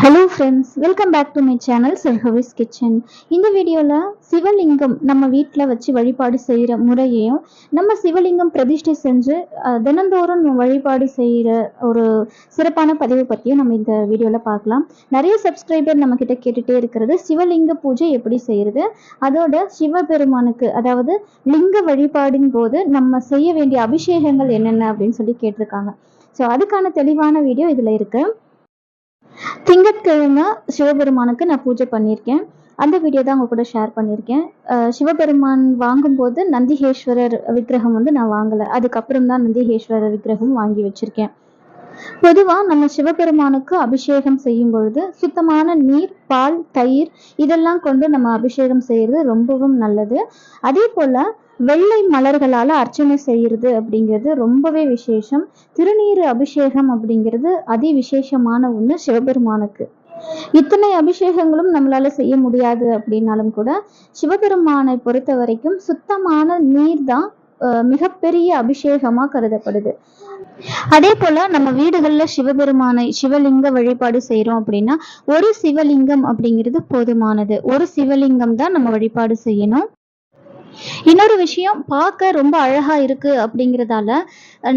Hello friends welcome back to my channel செல்ஹவிஸ் kitchen இந்த வீடியோவில் சிவலிங்கம் நம்ம வீட்டில் வச்சு வழிபாடு செய்கிற முறையையும் நம்ம சிவலிங்கம் பிரதிஷ்டை செஞ்சு தினந்தோறும் நம்ம வழிபாடு செய்கிற ஒரு சிறப்பான பதிவு பற்றியும் நம்ம இந்த வீடியோவில் பார்க்கலாம். நிறைய சப்ஸ்கிரைபர் நம்ம கிட்ட கேட்டுகிட்டே இருக்கிறது சிவலிங்க பூஜை எப்படி செய்கிறது அதோட சிவபெருமானுக்கு அதாவது லிங்க வழிபாடின் போது நம்ம செய்ய வேண்டிய அபிஷேகங்கள் என்னென்ன அப்படின்னு சொல்லி கேட்டிருக்காங்க. ஸோ அதுக்கான தெளிவான வீடியோ இதில் இருக்குது திங்கட்கிழமை சிவபெருமானுக்கு நான் பூஜை பண்ணியிருக்கேன். அந்த வீடியோ தான் உங்க கூட ஷேர் பண்ணியிருக்கேன். அஹ் சிவபெருமான் வாங்கும்போது நந்திகேஸ்வரர் விக்கிரகம் வந்து நான் வாங்கலை. அதுக்கப்புறம் தான் நந்திகேஸ்வரர் விக்கிரகம் வாங்கி வச்சிருக்கேன். பொதுவா நம்ம சிவபெருமானுக்கு அபிஷேகம் செய்யும் பொழுது சுத்தமான நீர் பால் தயிர் இதெல்லாம் கொண்டு நம்ம அபிஷேகம் செய்யறது ரொம்பவும் நல்லது. அதே போல வெள்ளை மலர்களால் அர்ச்சனை செய்கிறது அப்படிங்கிறது ரொம்பவே விசேஷம். திருநீர் அபிஷேகம் அப்படிங்கிறது அதி விசேஷமான ஒன்று சிவபெருமானுக்கு. இத்தனை அபிஷேகங்களும் நம்மளால செய்ய முடியாது அப்படின்னாலும் கூட சிவபெருமானை பொறுத்த வரைக்கும் சுத்தமான நீர் தான் மிகப்பெரிய அபிஷேகமா கருதப்படுது. அதே போல நம்ம வீடுகளில் சிவபெருமானை சிவலிங்க வழிபாடு செய்கிறோம் அப்படின்னா ஒரு சிவலிங்கம் அப்படிங்கிறது போதுமானது. ஒரு சிவலிங்கம் தான் நம்ம வழிபாடு செய்யணும். இன்னொரு விஷயம் பார்க்க ரொம்ப அழகா இருக்கு அப்படிங்கிறதால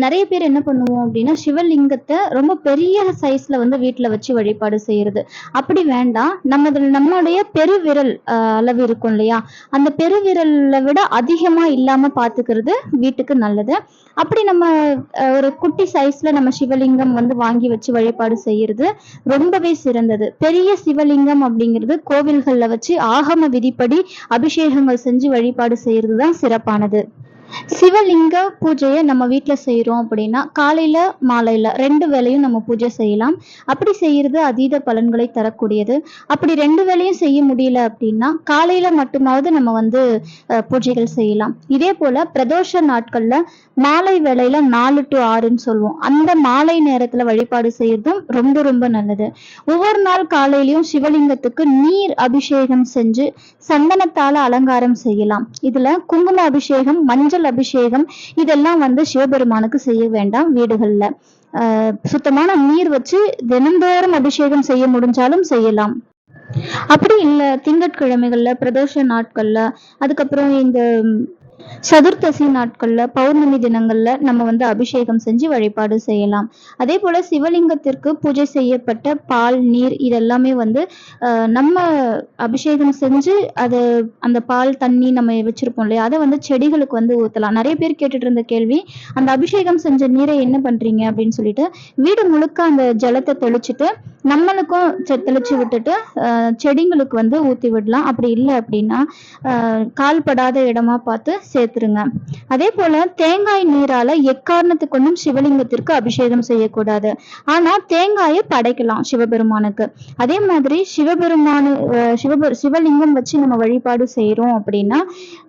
நிறைய பேர் என்ன பண்ணுவோம் அப்படின்னா சிவலிங்கத்தை ரொம்ப பெரிய சைஸ்ல வந்து வீட்டுல வச்சு வழிபாடு செய்யறது. அப்படி வேண்டாம். நம்ம நம்மளுடைய பெருவிரல் அளவு இருக்கும் இல்லையா? அந்த பெருவிரலை விட அதிகமா இல்லாம பாத்துக்கிறது வீட்டுக்கு நல்லது. அப்படி நம்ம ஒரு குட்டி சைஸ்ல நம்ம சிவலிங்கம் வந்து வாங்கி வச்சு வழிபாடு செய்யறது ரொம்பவே சிறந்தது. பெரிய சிவலிங்கம் அப்படிங்கிறது கோவில்கள்ல வச்சு ஆகம விதிப்படி அபிஷேகங்கள் செஞ்சு வழிபாடு செய்யறது தான் சிறப்பானது. சிவலிங்க பூஜையை நம்ம வீட்டில் செய்கிறோம் அப்படின்னா காலையில் மாலையில் ரெண்டு வேலையும் நம்ம பூஜை செய்யலாம். அப்படி செய்கிறது அதீத பலன்களை தரக்கூடியது. அப்படி ரெண்டு வேலையும் செய்ய முடியல அப்படின்னா காலையில் மட்டுமாவது நம்ம வந்து பூஜைகள் செய்யலாம். இதே போல் பிரதோஷ நாட்களில் மாலை வேலையில் நாலு டு ஆறுன்னு சொல்லுவோம். அந்த மாலை நேரத்தில் வழிபாடு செய்யறதும் ரொம்ப ரொம்ப நல்லது. ஒவ்வொரு நாள் காலையிலையும் சிவலிங்கத்துக்கு நீர் அபிஷேகம் செஞ்சு சந்தனத்தால் அலங்காரம் செய்யலாம். இதில் குங்கும அபிஷேகம் மஞ்சள் அபிஷேகம் இதெல்லாம் வந்து சிவபெருமானுக்கு செய்ய வேண்டாம் வீடுகள்ல. சுத்தமான நீர் வச்சு தினந்தோறும் அபிஷேகம் செய்ய முடிஞ்சாலும் செய்யலாம். அப்படி இல்லை திங்கட்கிழமைகள்ல பிரதோஷ நாட்கள்ல அதுக்கப்புறம் இந்த சதுர்த்தசி நாட்கள்ல பௌர்ணமி தினங்கள்ல நம்ம வந்து அபிஷேகம் செஞ்சு வழிபாடு செய்யலாம். அதே போல சிவலிங்கத்திற்கு பூஜை செய்யப்பட்ட பால் நீர் இதெல்லாமே வந்து நம்ம அபிஷேகம் செஞ்சு அது அந்த பால் தண்ணி நம்ம வச்சிருப்போம் இல்லையா? அதை வந்து செடிகளுக்கு வந்து ஊத்தலாம். நிறைய பேர் கேட்டுட்டு இருந்த கேள்வி அந்த அபிஷேகம் செஞ்ச நீரை என்ன பண்றீங்க அப்படின்னு சொல்லிட்டு வீடு முழுக்க அந்த ஜலத்தை தெளிச்சுட்டு நம்மளுக்கும் தெளிச்சு விட்டுட்டு செடிங்களுக்கு வந்து ஊத்தி விடலாம். அப்படி இல்லை அப்படின்னா கால்படாத இடமா பார்த்து சேர்த்துருங்க. அதே போல தேங்காய் நீரால எக்காரணத்துக்கு கொண்டும் சிவலிங்கத்திற்கு அபிஷேகம் செய்யக்கூடாது. ஆனா தேங்காயை படைக்கலாம் சிவபெருமானுக்கு. அதே மாதிரி சிவபெருமானு சிவபெரு சிவலிங்கம் வச்சு நம்ம வழிபாடு செய்யறோம் அப்படின்னா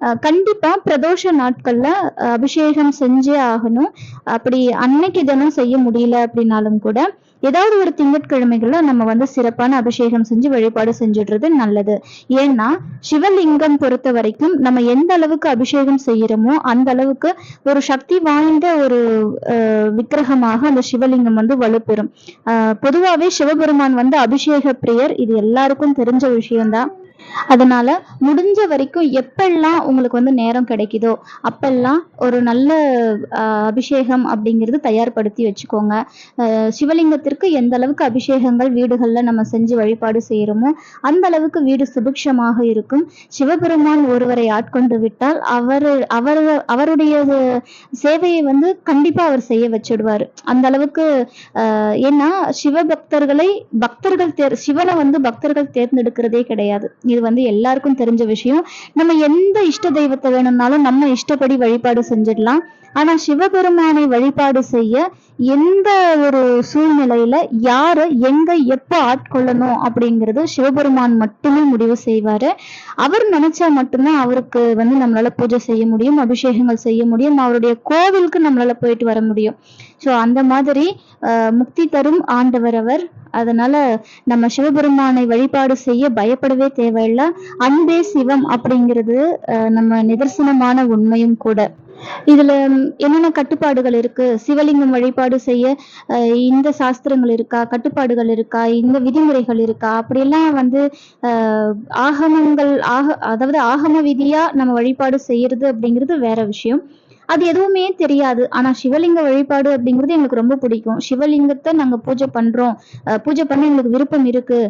ஆஹ், கண்டிப்பா பிரதோஷ நாட்கள்ல அபிஷேகம் செஞ்சே ஆகணும். அப்படி அன்னைக்கு தினம் செய்ய முடியல அப்படின்னாலும் கூட ஏதாவது ஒரு திங்கட்கிழமைகள்ல நம்ம வந்து சிறப்பான அபிஷேகம் செஞ்சு வழிபாடு செஞ்சிடுறது நல்லது. ஏன்னா சிவலிங்கம் பொறுத்த வரைக்கும் நம்ம எந்த அளவுக்கு அபிஷேகம் செய்யறோமோ அந்த அளவுக்கு ஒரு சக்தி வாய்ந்த ஒரு அஹ், விக்கிரகமாக அந்த சிவலிங்கம் வந்து வலுப்பெறும். பொதுவாகவே பொதுவாவே சிவபெருமான் வந்து அபிஷேக பிரியர். இது எல்லாருக்கும் தெரிஞ்ச விஷயம்தான். அதனால முடிஞ்ச வரைக்கும் எப்பெல்லாம் உங்களுக்கு வந்து நேரம் கிடைக்குதோ அப்பெல்லாம் ஒரு நல்ல அபிஷேகம் அப்படிங்கிறது தயார்படுத்தி வச்சுக்கோங்க. சிவலிங்கத்திற்கு எந்த அளவுக்கு அபிஷேகங்கள் வீடுகள்ல நம்ம செஞ்சு வழிபாடு செய்யறோமோ அந்த அளவுக்கு வீடு சுபிக்ஷமாக இருக்கும். சிவபெருமான் ஒருவரை ஆட்கொண்டு விட்டால் அவர் அவர் அவருடைய சேவையை வந்து கண்டிப்பா அவர் செய்ய வச்சிடுவாரு. அந்த அளவுக்கு ஏன்னா சிவபக்தர்களை பக்தர்கள் தேர் சிவனை வந்து பக்தர்கள் தேர்ந்தெடுக்கிறதே கிடையாது. இது வந்து எல்லாருக்கும் தெரிஞ்ச விஷயம். நம்ம எந்த இஷ்ட தெய்வத்தை வேணும்னாலும் நம்ம இஷ்டப்படி வழிபாடு செஞ்சிடலாம். ஆனா சிவபெருமானை வழிபாடு செய்ய எந்த ஒரு சூழ்நிலையில யாரு எங்க எப்ப ஆட்கொள்ளணும் அப்படிங்கிறது சிவபெருமான் மட்டுமே முடிவு செய்வாரு. அவர் நினைச்சா மட்டும்தான் அவருக்கு வந்து நம்மளால பூஜை செய்ய முடியும் அபிஷேகங்கள் செய்ய முடியும் அவருடைய கோவிலுக்கு நம்மளால போயிட்டு வர முடியும். ஸோ அந்த மாதிரி முக்தி தரும் ஆண்டவர் அவர். அதனால நம்ம சிவபெருமானை வழிபாடு செய்ய பயப்படவே தேவையில்லை. அன்பே சிவம் அப்படிங்கிறது நம்ம நிதர்சனமான உண்மையும் கூட. இதுல என்னென்ன கட்டுப்பாடுகள் இருக்கு? சிவலிங்கம் வழிபாடு செய்ய இந்த சாஸ்திரங்கள் இருக்கா? கட்டுப்பாடுகள் இருக்கா? இந்த விதிமுறைகள் இருக்கா? அப்படியெல்லாம் வந்து ஆகமங்கள் ஆக அதாவது ஆகம விதியா நம்ம வழிபாடு செய்யறது அப்படிங்கிறது வேற விஷயம். அது எதுவுமே தெரியாது. ஆனா சிவலிங்க வழிபாடு அப்படிங்கிறது எங்களுக்கு ரொம்ப பிடிக்கும். சிவலிங்கத்தை நாங்க பூஜை பண்றோம். பூஜை பண்ண எங்களுக்கு விருப்பம் இருக்கு.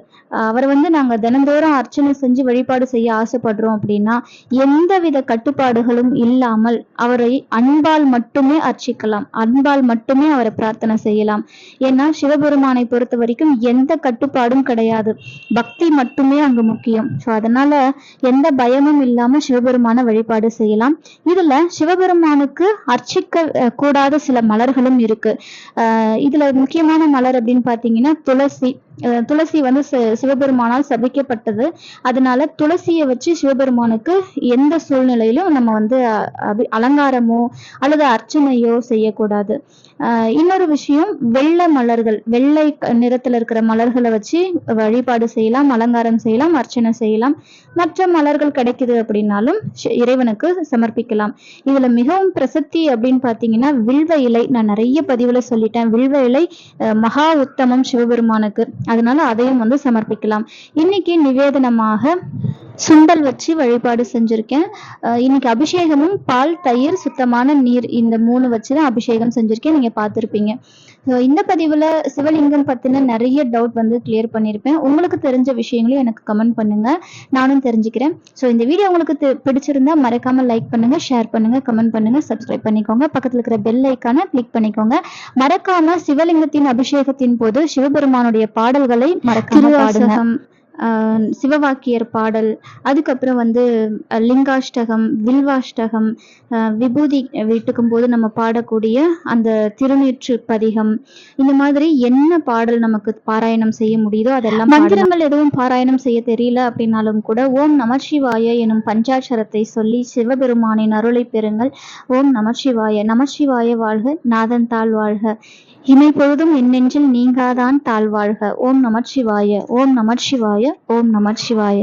அவரை வந்து நாங்க தினந்தோறும் அர்ச்சனை செஞ்சு வழிபாடு செய்ய ஆசைப்படுறோம் அப்படின்னா எந்தவித கட்டுப்பாடுகளும் இல்லாமல் அவரை அன்பால் மட்டுமே அர்ச்சிக்கலாம். அன்பால் மட்டுமே அவரை பிரார்த்தனை செய்யலாம். ஏன்னா சிவபெருமானை பொறுத்த வரைக்கும் எந்த கட்டுப்பாடும் கிடையாது. பக்தி மட்டுமே அங்கு முக்கியம். ஸோ அதனால எந்த பயமும் இல்லாம சிவபெருமான வழிபாடு செய்யலாம். இதுல சிவபெருமானுக்கு அர்ச்சிக்க கூடாத சில மலர்களும் இருக்கு. அஹ் இதுல முக்கியமான மலர் அப்படின்னு பாத்தீங்கன்னா துளசி. துளசி வந்து சிவபெருமானால் சபிக்கப்பட்டது. அதனால துளசியை வச்சு சிவபெருமானுக்கு எந்த சூழ்நிலையிலும் நம்ம வந்து அலங்காரமோ அல்லது அர்ச்சனையோ செய்யக்கூடாது. இன்னொரு விஷயம் வெள்ளை மலர்கள் வெள்ளை நிறத்துல இருக்கிற மலர்களை வச்சு வழிபாடு செய்யலாம் அலங்காரம் செய்யலாம் அர்ச்சனை செய்யலாம். மற்ற மலர்கள் கிடைக்குது அப்படின்னாலும் இறைவனுக்கு சமர்ப்பிக்கலாம். இதுல மிகவும் பிரசித்தி அப்படின்னு பாத்தீங்கன்னா வில்வ இலை. நான் நிறைய பதிவுல சொல்லிட்டேன். வில்வ இலை மகா உத்தமம் சிவபெருமானுக்கு. அதனால அதையும் வந்து சமர்ப்பிக்கலாம். இன்னைக்கு நிவேதனமாக சுண்டல் வச்சு வழிபாடு செஞ்சிருக்கேன். இன்னைக்கு அபிஷேகமும் பால் தயிர் சுத்தமான நீர் இந்த மூணு வச்சு தான் அபிஷேகம் செஞ்சிருக்கேன். நீங்க பார்த்துருப்பீங்க. இந்த பதிவுல சிவலிங்கம் பத்தின நிறைய டவுட் வந்து கிளியர் பண்ணியிருப்பேன் உங்களுக்கு தெரிஞ்ச விஷயங்களையும் எனக்கு கமெண்ட் பண்ணுங்க. நானும் தெரிஞ்சுக்கிறேன். ஸோ இந்த வீடியோ உங்களுக்கு தெ- பிடிச்சிருந்தா மறக்காம லைக் பண்ணுங்க ஷேர் பண்ணுங்க கமெண்ட் பண்ணுங்க சப்ஸ்கிரைப் பண்ணிக்கோங்க. பக்கத்துல இருக்கிற பெல் ஐக்கான கிளிக் பண்ணிக்கோங்க. மறக்காம சிவலிங்கத்தின் அபிஷேகத்தின் போது சிவபெருமானுடைய பாடல்களை ஆஹ் சிவவாக்கியர் பாடல் அதுக்கப்புறம் வந்து லிங்காஷ்டகம் வில்வாஷ்டகம் விபூதி வீட்டுக்கும் போது நம்ம பாடக்கூடிய அந்த திருநீற்று பதிகம் இந்த மாதிரி என்ன பாடல் நமக்கு பாராயணம் செய்ய முடியுதோ அதெல்லாம் மந்திரங்கள் எதுவும் பாராயணம் செய்ய தெரியல அப்படின்னாலும் கூட ஓம் நமசிவாய எனும் பஞ்சாட்சரத்தை சொல்லி சிவபெருமானின் அருளை பெறுங்கள். ஓம் நமசிவாய நமசிவாய வாழ்க நாதன் தாழ் வாழ்க. இமை பொழுதும் என் நெஞ்சில் நீங்காதான் தாழ்வாழ்க. ஓம் நமச்சிவாய ஓம் நமச்சிவாய ஓம் நமச்சிவாய